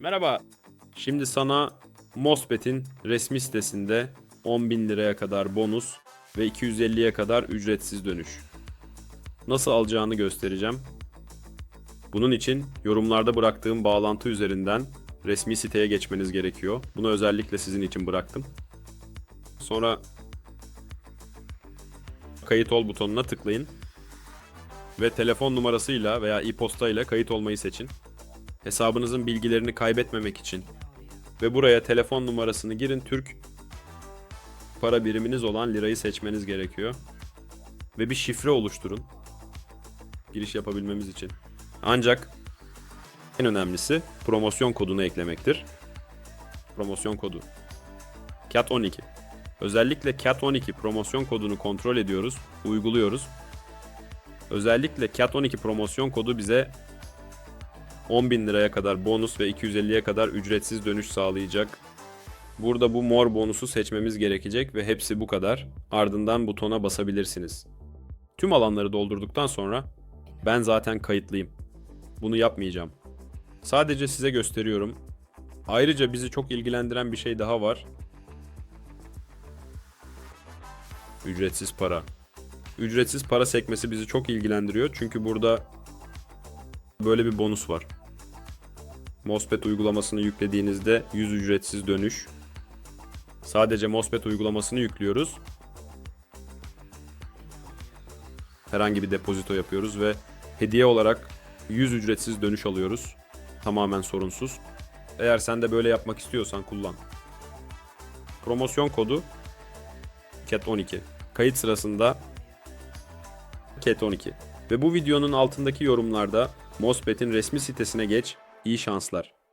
Merhaba. Şimdi sana Mosbet'in resmi sitesinde 10.000 liraya kadar bonus ve 250'ye kadar ücretsiz dönüş. Nasıl alacağını göstereceğim. Bunun için yorumlarda bıraktığım bağlantı üzerinden resmi siteye geçmeniz gerekiyor. Bunu özellikle sizin için bıraktım. Sonra kayıt ol butonuna tıklayın ve telefon numarasıyla veya e-posta ile kayıt olmayı seçin. Hesabınızın bilgilerini kaybetmemek için ve buraya telefon numarasını girin Türk para biriminiz olan lirayı seçmeniz gerekiyor. Ve bir şifre oluşturun. Giriş yapabilmemiz için. Ancak en önemlisi promosyon kodunu eklemektir. Promosyon kodu. CAT12. Özellikle CAT12 promosyon kodunu kontrol ediyoruz, uyguluyoruz. Özellikle CAT12 promosyon kodu bize 10.000 liraya kadar bonus ve 250'ye kadar ücretsiz dönüş sağlayacak. Burada bu mor bonusu seçmemiz gerekecek ve hepsi bu kadar. Ardından butona basabilirsiniz. Tüm alanları doldurduktan sonra ben zaten kayıtlıyım. Bunu yapmayacağım. Sadece size gösteriyorum. Ayrıca bizi çok ilgilendiren bir şey daha var. Ücretsiz para. Ücretsiz para sekmesi bizi çok ilgilendiriyor çünkü burada böyle bir bonus var. Mosbet uygulamasını yüklediğinizde 100 ücretsiz dönüş. Sadece Mosbet uygulamasını yüklüyoruz. Herhangi bir depozito yapıyoruz ve hediye olarak 100 ücretsiz dönüş alıyoruz. Tamamen sorunsuz. Eğer sen de böyle yapmak istiyorsan kullan. Promosyon kodu CAT12. Kayıt sırasında CAT12. Ve bu videonun altındaki yorumlarda Mosbet'in resmi sitesine geç. İyi şanslar.